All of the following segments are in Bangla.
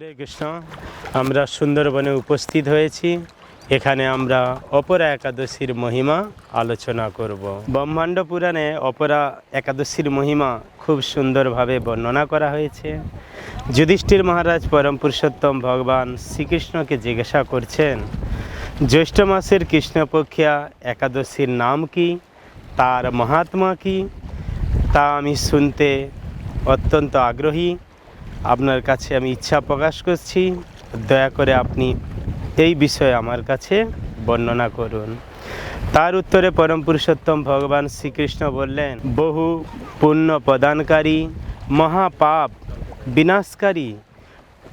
হরে কৃষ্ণ, আমরা সুন্দরবনে উপস্থিত হয়েছি। এখানে আমরা অপরা একাদশীর মহিমা আলোচনা করব। ব্রহ্মাণ্ড পুরাণে অপরা একাদশীর মহিমা খুব সুন্দরভাবে বর্ণনা করা হয়েছে। যুধিষ্ঠির মহারাজ পরম পুরুষোত্তম ভগবান শ্রীকৃষ্ণকে জিজ্ঞাসা করছেন, জ্যৈষ্ঠ মাসের কৃষ্ণপক্ষিয়া একাদশীর নাম কি? তার মহাত্মা কি? তা আমি শুনতে অত্যন্ত আগ্রহী। আপনার কাছে আমি ইচ্ছা প্রকাশ করছি। দয়া করে আপনি এই বিষয়ে আমার কাছে বর্ণনা করুন। তার উত্তরে পরম পুরুষোত্তম ভগবান শ্রীকৃষ্ণ বললেন, বহু পুণ্য প্রদানকারী, মহাপাপ বিনাশকারী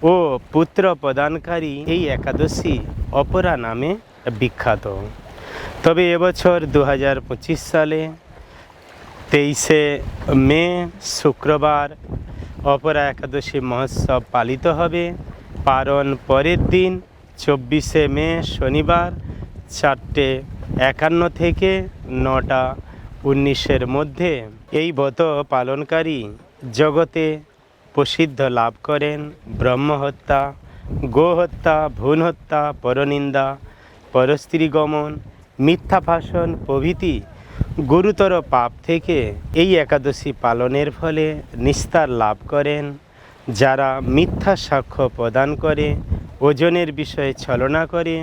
ও পুত্র প্রদানকারী এই একাদশী অপরা নামে বিখ্যাত। তবে এবছর দু হাজার পঁচিশ সালে তেইশে মে, শুক্রবার অপরা একাদশী মহোৎসব পালিত হবে। পারণ পরের দিন, চব্বিশে মে, শনিবার, চারটে একান্ন থেকে নটা উনিশের মধ্যে। এই ব্রত পালনকারী জগতে প্রসিদ্ধ লাভ করেন। ব্রহ্মহত্যা, গোহত্যা ভ্রূণ হত্যা পরনিন্দা পরস্ত্রী গমন মিথ্যা ভাষণ প্রভৃতি গুরুতর পাপ থেকে এই একাদশী পালনের ফলে নিস্তার লাভ করেন। যারা মিথ্যা সাক্ষ্য প্রদান করে, ওজনের বিষয়ে ছলনা করে,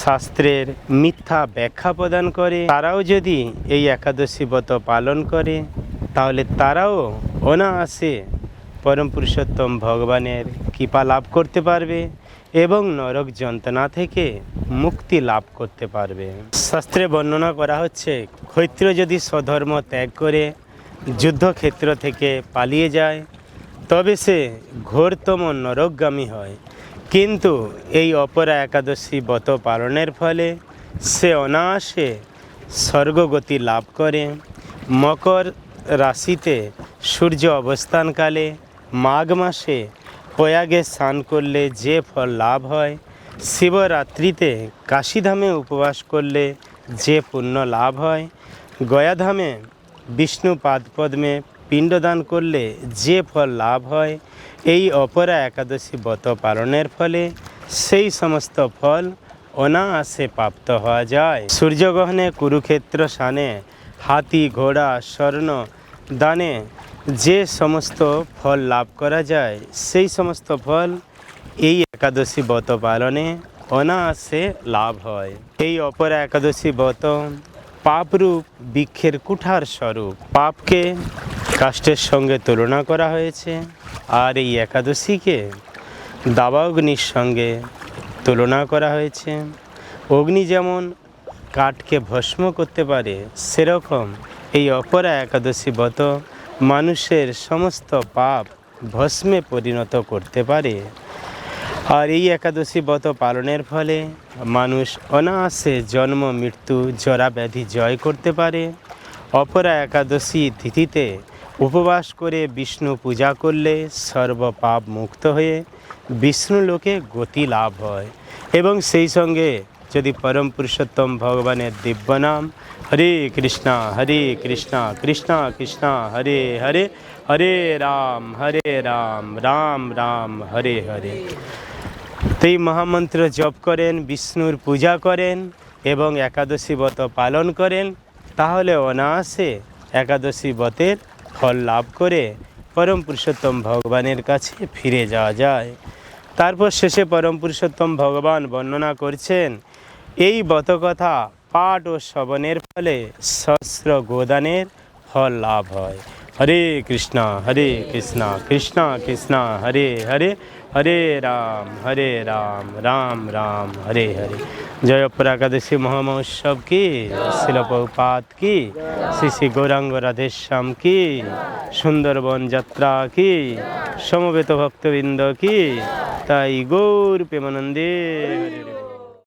শাস্ত্রের মিথ্যা ব্যাখ্যা প্রদান করে, তারাও যদি এই একাদশী ব্রত পালন করে, তাহলে তারাও অনায়াসে পরম পুরুষোত্তম ভগবানের কৃপা লাভ করতে পারবে। এবং নরক যন্ত্রণা থেকে মুক্তি লাভ করতে পারবে। শাস্ত্রে বর্ণনা করা হচ্ছে ক্ষৈত্র যদি স্বধর্ম ত্যাগ করে যুদ্ধক্ষেত্র থেকে পালিয়ে যায়, তবে সে ঘোরতম নরকগামী হয়। কিন্তু এই অপরা একাদশী ব্রত পালনের ফলে সে অনায়াসে স্বর্গগতি লাভ করে। মকর রাশিতে সূর্য অবস্থানকালে মাঘ মাসে প্রয়াগে স্নান করলে যে ফল লাভ হয়, শিবরাত্রিতে কাশীধামে উপবাস করলে যে পুণ্য লাভ হয়, গয়াধামে বিষ্ণু পাদপদ্মে পিণ্ডদান করলে যে ফল লাভ হয়, এই অপরা একাদশী ব্রত পালনের ফলে সেই সমস্ত ফল অনায়াসে প্রাপ্ত হওয়া যায়। সূর্যগ্রহণে কুরুক্ষেত্র স্থানে হাতি, ঘোড়া, স্বর্ণ দানে যে সমস্ত ফল লাভ করা যায়, সেই সমস্ত ফল এই একাদশী ব্রত পালনে অনায়াসে লাভ হয়। এই অপরা একাদশী ব্রত পাপরূপ বৃক্ষের কুঠার স্বরূপ। পাপকে কাষ্টের সঙ্গে তুলনা করা হয়েছে, আর এই একাদশীকে দাবা অগ্নির সঙ্গে তুলনা করা হয়েছে। অগ্নি যেমন কাঠকে ভস্ম করতে পারে, সেরকম এই অপরা একাদশী ব্রত মানুষের সমস্ত পাপ ভস্মে পরিণত করতে পারে। আর এই একাদশী ব্রত পালনের ফলে মানুষ অনায়াসে জন্ম, মৃত্যু, জরা ব্যাধি জয় করতে পারে। অপরা একাদশী তিথিতে উপবাস করে বিষ্ণু পূজা করলে সর্বপাপ মুক্ত হয়ে বিষ্ণু লোকে গতি লাভ হয় এবং সেই সঙ্গে যদি পরম পুরুষোত্তম ভগবানের দিব্য নাম হরে কৃষ্ণা হরে কৃষ্ণা কৃষ্ণা কৃষ্ণা হরে হরে হরে রাম হরে রাম রাম রাম হরে হরে তো এই মহামন্ত্র জপ করেন, বিষ্ণুর পূজা করেন এবং একাদশী ব্রত পালন করেন, তাহলে অনায়াসে একাদশী ব্রতের ফল লাভ করে পরম পুরুষোত্তম ভগবানের কাছে ফিরে যাওয়া যায়। তারপর শেষে পরম পুরুষোত্তম ভগবান বর্ণনা করছেন এই ব্রতকথা পাঠ ও শ্রবণের ফলে সহস্র গোদানের ফল লাভ হয়। হরে কৃষ্ণ হরে কৃষ্ণ কৃষ্ণ কৃষ্ণ, হরে হরে হরে রাম হরে রাম রাম রাম, হরে হরে। জয় একাদশী মহামহোৎসব কি? শিলপপাত কি? শ্রী শ্রী গৌরাঙ্গ রাধেশ্যাম কি? সুন্দরবন যাত্রা কি? সমবেত ভক্তবৃন্দ কি? তাই গৌর প্রেমানন্দে